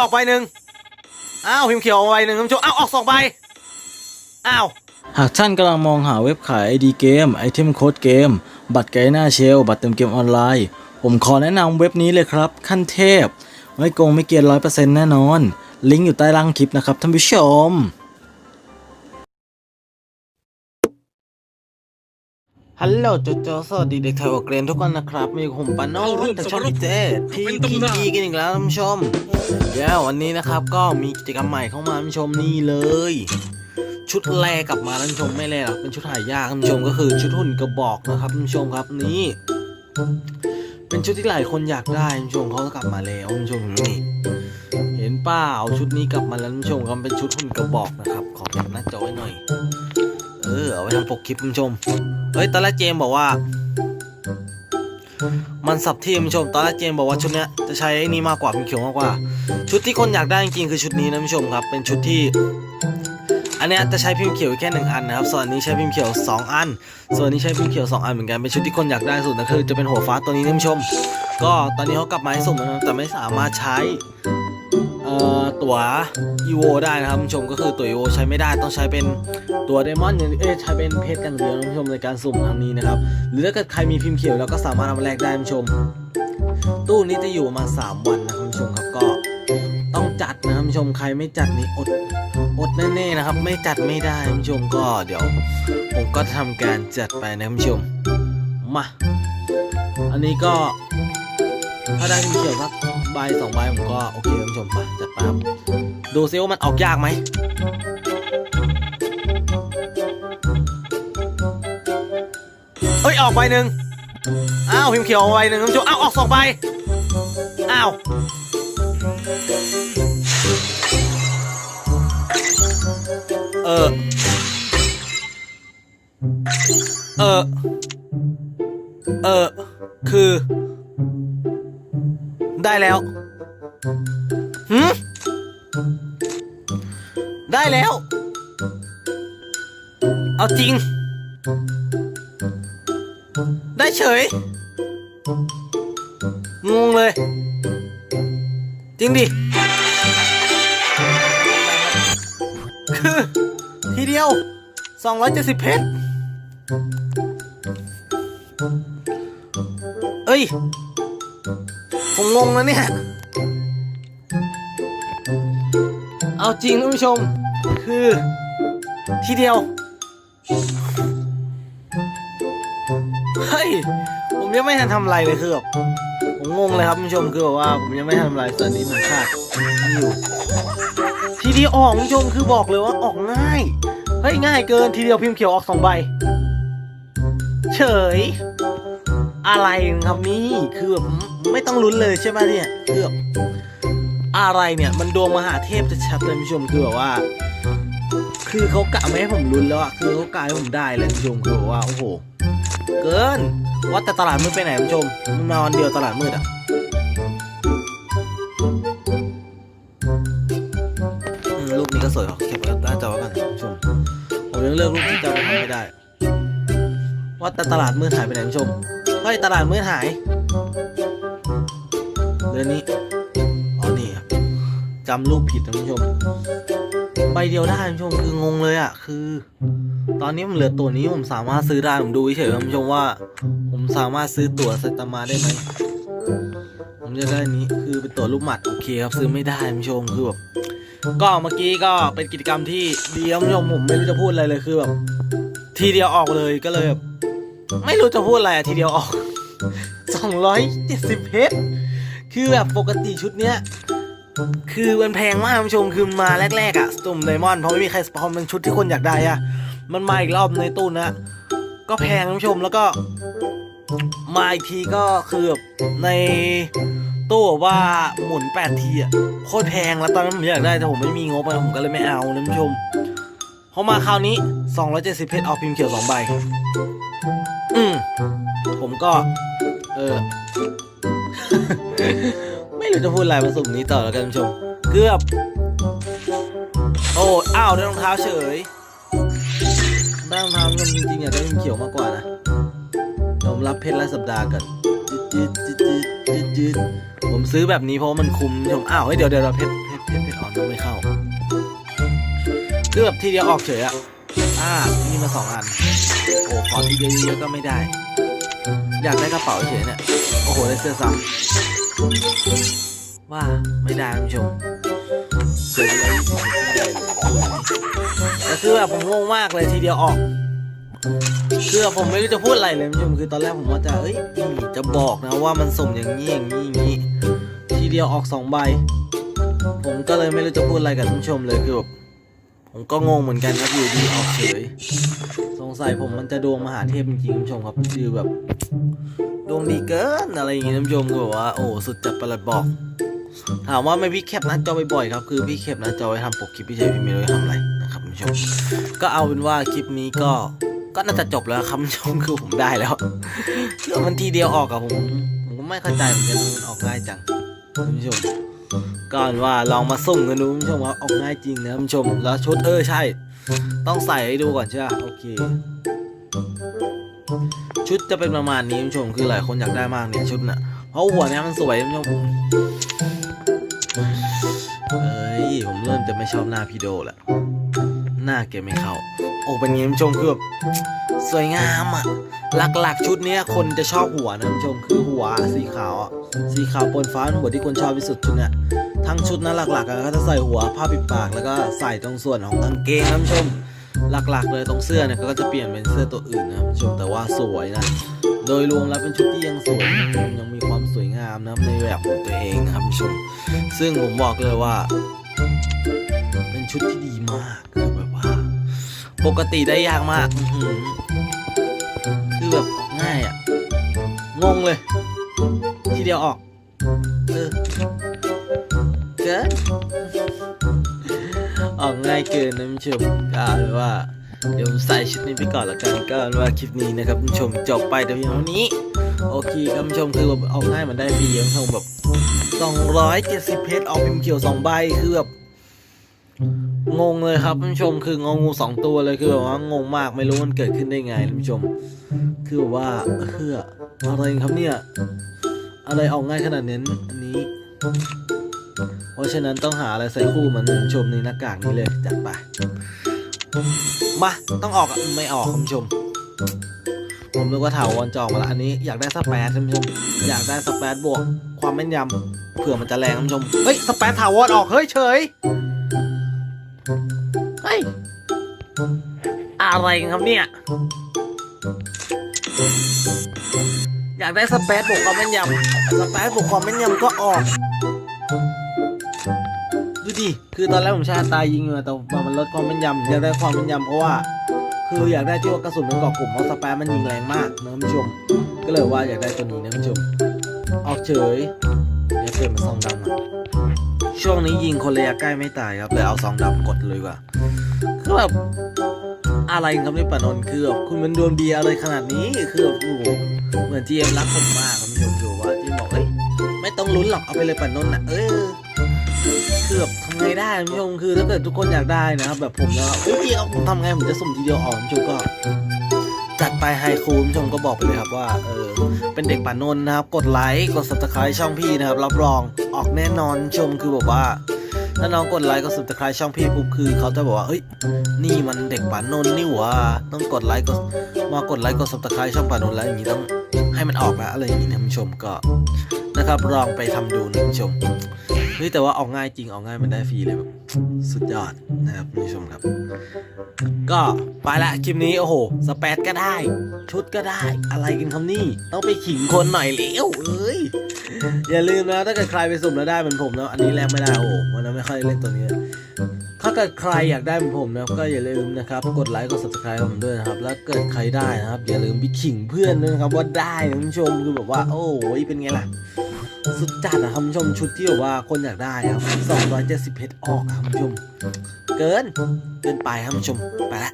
ออกใบหนึ่งอ้าวพิมพ์เขียวออกใบหนึ่งท่านผู้ชมอ้าวออกสองใบอ้าวหากท่านกำลังมองหาเว็บขาย ID เกมไอเทมโค้ดเกม บัตรไกด์หน้าเชล บัตรเติมเกมออนไลน์ ผมขอแนะนำเว็บนี้เลยครับ ขั้นเทพ ไม่โกงไม่เกียนร้อยเปอร์เซ็นต์แน่นอน ลิงก์อยู่ใต้ล่างคลิปนะครับท่านผู้ชม ฮัลโหลโจโจสวัสดีเด็กไทยวักเรียนทุกคนนะครับมีผมปานโนรุ่นแต่ชอบพี่เจที่คีกีกันอีกแล้วท่านผู้ชมเดี๋ยววันนี้นะครับก็มีกิจกรรมใหม่เข้ามาท่านผู้ชมนี่เลย ชุดแรกกลับมาท่านผู้ชมไม่แรกหรอกเป็นชุดหายากท่านผู้ชมก็คือชุดหุ่นกระบอกนะครับท่านผู้ชมครับนี่เป็นชุดที่หลายคนอยากได้ท่านผู้ชมเขาก็กลับมาแล้วท่านผู้ชมนี่เห็นเปล่าชุดนี้กลับมาแล้วท่านผู้ชมครับเป็นชุดหุ่นกระบอกนะครับขอแคปหน้าจอไว้หน่อย เออเอาไว้ทำปกคลิปท่านผู้ชม เฮ้ยตอนแรกเจมบอกว่า มันสับที่ท่านผู้ชมตอนแรกเจมบอกว่าชุดเนี้ยจะใช้ไอ้นี่มากกว่าพิมพ์เขียวมากกว่า ชุดที่คนอยากได้จริงๆคือชุดนี้นะท่านผู้ชมครับ เป็นชุดที่ อันเนี้ยจะใช้พิมพ์เขียวแค่หนึ่งอันนะครับ ส่วนนี้ใช้พิมพ์เขียวสองอัน ส่วนนี้ใช้พิมพ์เขียวสองอันเหมือนกันเป็นชุดที่คนอยากได้สุดนะคือจะเป็นหัวฟ้าตัวนี้นะท่านผู้ชม ก็ตอนนี้เขากลับมาให้สุ่มนะครับแต่ไม่สามารถใช้ เอ่อตั๋ว EVO ได้นะครับผู้ชมก็คือตั๋ว EVO ใช้ไม่ได้ต้องใช้เป็นตัวเดมอนอย่างเอ้ใช้เป็นเพชรอย่างเดียวนะท่านผู้ชมในการสุ่มครั้งนี้นะครับ หรือถ้าเกิดใครมีพิมพ์เขียวแล้วก็สามารถเอามาแลกได้ท่านผู้ชม ตู้นี้จะอยู่ประมาณ3วันนะท่านผู้ชมครับก็ต้องจัดนะท่านผู้ชมใครไม่จัดนี่อดอดแน่ๆนะครับ ไม่จัดไม่ได้ท่านผู้ชมก็เดี๋ยว ผมก็ทำการจัดไปนะท่านผู้ชมมาอันนี้ก็ถ้าได้พิมพ์เขียวสัก บสองใบผมก็โอเคท่านผู้ชมไปจัดไปครับดูซิว่ามันออกยากไหมเอ้ยออกใบหนึ่งอ้าวพิมพ์เขียวออกใบหนึ่งท่านผู้ชมอ้าวออกสองใบอ้าวเออ เออ เออ คือ ได้แล้วหืมได้แล้ว เอาจริง ได้เฉย งงเลย จริงดิ คือ ทีเดียว 270 เพชร เอ้ย ผมงงแล้วเนี่ย เอาจริงท่านผู้ชม คือ ทีเดียว เฮ้ย ผมยังไม่ทันทำอะไรเลยคือแบบผมงงเลยครับท่านผู้ชมคือแบบว่า ผมยังไม่ทันทำอะไรส่วนนี้มันขาดอยู่ทีเดียวออกท่านผู้ชมคือบอกเลยว่าออกง่าย เฮ้ยง่ายเกินทีเดียวพิมพ์เขียวออกสองใบ เฉย อะไรครับนี่คือแบบไม่ต้องลุ้นเลยใช่ไหมเนี่ยคือแบบอะไรเนี่ยมันดวงมหาเทพจะชัดเลยคุณผู้ชมคือแบบว่า คือเขากะไม่ให้ผมลุ้นแล้วอะคือเขากะให้ผมได้เลยคุณผู้ชมคือแบบว่าโอ้โห เกินว่าแต่ตลาดมืดไปไหนคุณผู้ชมนมาวันเดียวตลาดมืดอะรูปนี้ก็สวยขอเก็บไว้หน้าจอไว้กันคุณผู้ชมผมยังเลือกรูปที่จะไปทำไม่ได้ ว่าแต่ตลาดมืดหายไปไหนคุณผู้ชม เฮ้ยตลาดมืดหาย เดือนนี้ อ๋อนี่ครับจำรูปผิดนะคุณผู้ชม ใบเดียวได้คุณผู้ชมคืองงเลยอะ คือ ตอนนี้ผมเหลือตัวนี้ผมสามารถซื้อได้ ผมดูเฉยๆคุณผู้ชมว่า ผมสามารถซื้อตั๋วไซตามะได้ไหมผมจะได้นี้คือเป็นตั๋วลูกหมัดโอเคครับซื้อไม่ได้คุณผู้ชมคือแบบก็เมื่อกี้ก็เป็นกิจกรรมที่ดีครับผู้ชมผมไม่รู้จะพูดอะไรเลยคือแบบทีเดียวออกเลยก็เลยแบบ ไม่รู้จะพูดอะไรอะทีเดียวออก 270เพชรคือแบบปกติชุดเนี้ยคือมันแพงมากคุณผู้ชมคือมาแรกๆอะตุ่มไดมอนด์เพราะไม่มีใครสปอนเป็นชุดที่คนอยากได้อะมันมาอีกรอบในตู้นะ ก็แพงคุณผู้ชมแล้วก็ มาอีกทีก็คือในตู้ว่าหมุน 8 ทีอะโคตรแพงแล้วตอนนั้นผมอยากได้แต่ผมไม่มีงบอะผมก็เลยไม่เอานะคุณผู้ชมพอมาคราวนี้ 270 เพชรออกพิมพ์เขียว2ใบ อืมผมก็ เออ ไม่รู้จะพูดอะไรมาสุ่มนี้ต่อแล้วกันคุณผู้ชม เกือบ โอ้อ้าวได้รองเท้าเฉยได้รองเท้าเงินจริงๆอยากได้เงินเขียวมากกว่านะยวผมรับเพชรรายสัปดาห์กันจืดจืดจืดจืดจืดผมซื้อแบบนี้เพราะมันคุ้มชมอ้าวเฮ้ยเดี๋ยวเดี๋ยวเดี๋ยวเพชรเพชรก็ไม่เข้าคือบทีเดียวออกเฉยอะอ่ามีมาสองอัน โอ้ขอทีเดียวเยอะๆก็ไม่ได้ อยากได้กระเป๋าเฉยเนี่ยโอ้โหได้เสื้อซ้ำว่าไม่ได้คุณผู้ชมเสียไปแล้วยี่สิบไม่ได้เลยแต่คือแบบผมงงมากเลยทีเดียวออกคือผมไม่รู้จะพูดอะไรเลยคุณผู้ชมคือตอนแรกผมว่าจะเอ้ยจะบอกนะว่ามันสุ่มอย่างนี้อย่างนี้อย่างนี้ ทีเดียวออกสองใบ ผมก็เลยไม่รู้จะพูดอะไรกับท่านผู้ชมเลยคือแบบ ผมก็งงเหมือนกันครับอยู่ดีออกเฉย สงสัยผมมันจะดวงมหาเทพจริงๆคุณผู้ชมครับคือแบบดวงดีเกินอะไรอย่างงี้ท่านผู้ชมก็แบบว่าโอ้สุดจัดประหลัดบอก ถามว่าไม่พี่แคปหน้าจอบ่อยๆครับคือพี่แคปหน้าจอไว้ทำปกคลิปพี่ชายพี่เมย์ไว้ทำอะไรนะครับคุณผู้ชมก็เอาเป็นว่าคลิปนี้ก็ก็น่าจะจบแล้วครับคุณผู้ชมคือผมได้แล้วคือมันทีเดียวออกอะผม ผมก็ไม่เข้าใจเหมือนกันมันออกง่ายจังคุณผู้ชม ก่อนว่าลองมาสุ่มกันดูคุณผู้ชมว่าออกง่ายจริงนะคุณผู้ชมแล้วชุดเออใช่ ต้องใส่ให้ดูก่อนใช่ไหมโอเค ชุดจะเป็นประมาณนี้คุณผู้ชมคือหลายคนอยากได้มากเนี่ยชุดน่ะเพราะหัวเนี่ยมันสวยคุณผู้ชมเอ้ยผมเริ่มจะไม่ชอบหน้าพี่โดแล้ว หน้าแกไม่เข้า โอ้เป็นไงคุณผู้ชมคือแบบสวยงามอะ หลักๆ ชุดเนี้ยคนจะชอบหัวนะคุณผู้ชมคือหัวสีขาวอะสีขาวปนฟ้าเป็นหัวที่คนชอบที่สุดชุดเนี้ยทั้งชุดนะหลักๆอะก็จะใส่หัวผ้าปิดปากแล้วก็ใส่ตรงส่วนของกางเกงนะคุณผู้ชมหลักๆเลยตรงเสื้อเนี่ยก็จะเปลี่ยนเป็นเสื้อตัวอื่นนะคุณผู้ชมแต่ว่าสวยนะโดยรวมแล้วเป็นชุดที่ยังสวยยังมีความสวยงามนะในแบบของตัวเองครับผู้ชม ซึ่งผมบอกเลยว่า เป็นชุดที่ดีมากคือแบบ ปกติได้ยากมากอื้อหือคือแบบออกง่ายอะ งงเลย ทีเดียวออก เออเกินออกง่ายเกินนะคุณผู้ชมก็เอาเป็นว่าเดี๋ยวผมใส่ชุดนี้ไปก่อนละกันก็เอาเป็นว่าคลิปนี้นะครับคุณผู้ชมจบไปแต่เพียงเท่านี้ โอเคครับคุณผู้ชมคือแบบออกง่ายเหมันได้ฟรีคุณผู้ชมแบบ270เพชรออกพิมพ์เขียว2ใบคือแบบ งงเลยครับท่านผู้ชมคืององูสองตัวเลยคือแบบว่างงมากไม่รู้มันเกิดขึ้นได้ไงท่านผู้ชม คือแบบว่าเพื่ออะไรครับเนี่ย อะไรออกง่ายขนาดนี้อันนี้ เพราะฉะนั้นต้องหาอะไรใส่คู่เหมือนท่านผู้ชมในหน้ากากนี้เลยจัดไปมาต้องออกอะไม่ออกคุณผู้ชม ผมนึกว่าถาวรจะออกมาละอันนี้อยากได้สเปซท่านผู้ชม อยากได้สเปซบวก ความแม่นยำเผื่อมันจะแรงท่านผู้ชมเฮ้ยสเปซถาวรออกเฮ้ยเฉย เฮ้ย อะไรกันครับเนี่ย อยากได้สเปซบวกความแม่นยำสเปซบวกความแม่นยำก็ออก ดูดิ คือตอนแรกผมใช้ตายิงอยู่นะแต่ว่ามันลดความแม่นยำอยากได้ความแม่นยำเพราะว่า คืออยากได้ที่ว่ากระสุนมันเกาะกลุ่มเพราะสเปซมันยิงแรงมากนะท่านผู้ชม ก็เลยว่าอยากได้ตัวนี้นะท่านผู้ชม ออกเฉยเดี๋ยวเปลี่ยนเป็นซองดำอะ ช่วงนี้ยิงคนระยะใกล้ไม่ตายครับเลยเอาซองดำกดเลยว่าคือแบบอะไรครับนี่ปานนท์คือแบบคุณมันโดนเบียอะไรขนาดนี้คือแบบโอ้โหเหมือนจีเอ็มรักผมมากครับคุณผู้ชมดูว่าจีบอกเอ้ยไม่ต้องลุ้นหรอกเอาไปเลยปานนท์นะเออคือแบบทำไงได้คุณผู้ชมคือถ้าเกิดทุกคนอยากได้นะครับแบบผมแล้วเอ้ยพี่เอาผมทำไงผมจะสุ่มทีเดียวออกคุณผู้ชมก็ จัดไปไฮคูลคุณผู้ชมก็บอกไปเลยครับว่าเออเป็นเด็กป่านนท์นะครับ กดไลค์กดสับสไครช่องพี่นะครับ รับรองออกแน่นอนชมคือแบบว่า ถ้าน้องกดไลค์กด subscribe ช่องพี่ปุ๊บคือเขาจะบอกว่าเฮ้ยนี่มันเด็กป่านนท์นี่หว่าต้องกดไลค์กดมากดไลค์กดสับสไครช่องป่านนท์แล้วอย่างนี้ต้องให้มันออกนะอะไรอย่างนี้นะผู้ชมก็ นะครับลองไปทำดูนะผู้ชมเฮ้ยแต่ว่าออกง่ายจริงออกง่ายมันได้ฟรีเลยแบบสุดยอดนะครับคุณผู้ชมครับ ก็ไปละคลิปนี้โอ้โหสเปซก็ได้ ชุดก็ได้อะไรกันครับนี่ ต้องไปขิงคนหน่อยเร็วเอ้ยอย่าลืมนะถ้าเกิดใครไปสุ่มแล้วได้เหมือนผมนะอันนี้แลกไม่ได้โอ้โหวันนั้นไม่ค่อยเล่นตัวนี้ ถ้าเกิดใครอยากได้เป็นผมนะครับก็อย่าลืมนะครับ กดไลค์กด subscribe ผมด้วยนะครับ แล้วเกิดใครได้นะครับ อย่าลืมไปขิงเพื่อนด้วยนะครับว่าได้นะคุณผู้ชมคือแบบว่า โอ้ยเป็นไงล่ะ สุดจัดนะครับคุณผู้ชมชุดที่แบบว่าคนอยากได้ครับ270เพชรออกครับคุณผู้ชม เกินเกินไปครับคุณผู้ชมไปละ